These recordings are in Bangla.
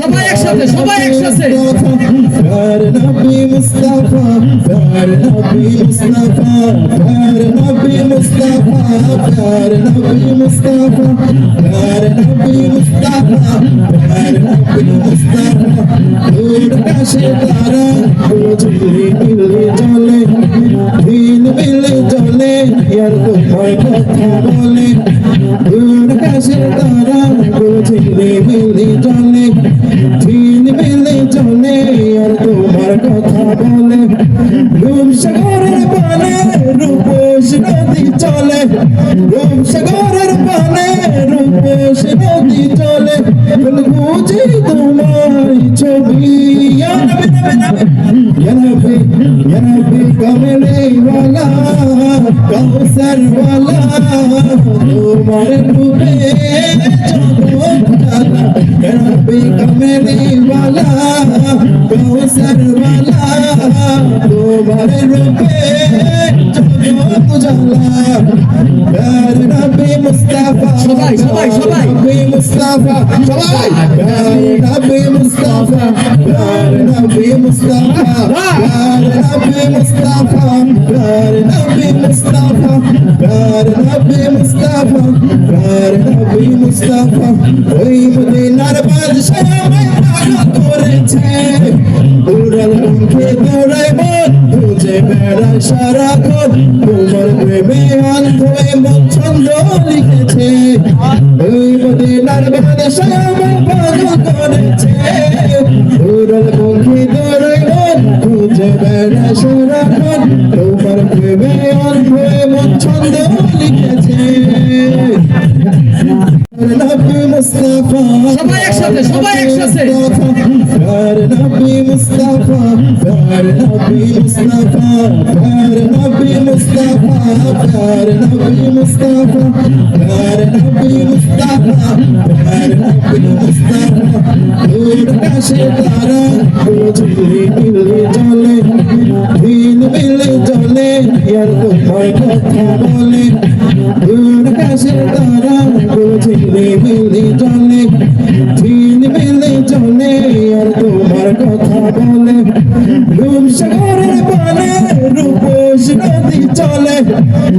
সবাই একসাথে, সবাই একসাথে। ইয়ার তোমার কথা বলে রে বেলে চলে দিন বেলে চলে আর তোমার কথা বলে রূপসাগরের পানে রূপস নদী রূপে মেরিওয়ালা কৌসর ওয়ালা তোমার রূপে চমক উজালা প্যার নবী মুস্তাফা সবাই সবাই সবাই নবী মুস্তাফা সবাই প্যার নবী মুস্তাফা প্যার নবী মুস্তাফা প্যার নবী মুস্তাফা প্যার নবী মুস্তাফা প্যার নবী মুস্তাফা নবী মুস্তাফা ওই মদিনার বাদশাহ পাগল করেছে উড়াল মুখে দৌড়াই মন খুঁজে বেড়ায় সারাক্ষণ তোমার প্রেমে অন্ধ এমন ছন্দ লিখেছে ওই মদিনার বাদশাহ পাগল করেছে উড়াল মুখে দৌড়াই মন খুঁজে বেড়ায় সারাক্ষণ তোমার প্রেমে অন্ধ এমন ছন্দ লিখেছে সবাই একসাথে, সবাই একসাথে। তারা মিলে চলে মিলে ইয়ার তোমার কথা বলে দূর কাশে তারা বুঝলি মিলে চলে দিন মিলে চলে আর তোমার কথা বলে রূপ সাগরের পানে রূপস নদী চলে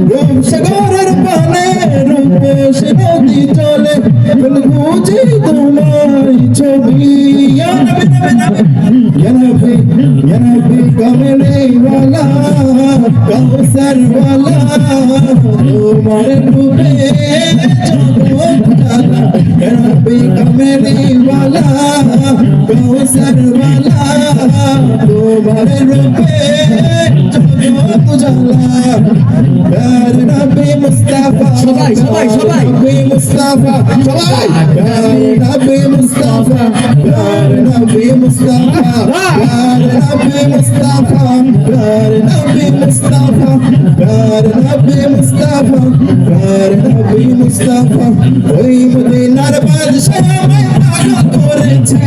রূপ সাগরের পানে রূপস নদী চলে বুঝি তোমার ছবি কমলে কৌশল বলা তোমার ডুবে রবি কমলি বলা কৌশল বলা তোমার রূপে রবি মুস্তাফা সবাই সবাই সবাই রবি মুস্তাফা সবাই রবি মুস্তাফা রবি মুস্তাফা রবি মুস্তাফা মুস্তাফা প্যার নবী মুস্তাফা প্যার নবী মুস্তাফা ওই মদিনার বাদশাহ পাগল করেছে।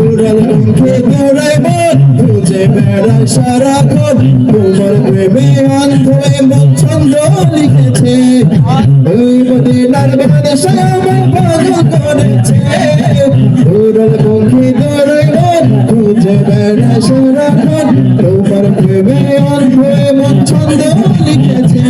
উড়াল মুখে দৌড়াই মন খুঁজে বেড়ায় সারাক্ষণ তোমার প্রেমে অন্ধ এমন ছন্দ লিখেছে। ওই মদিনার বাদশাহ পাগল করেছে। ব্যাপার তোমার প্রেমে অন্ধ মন ছন্দ লিখেছে।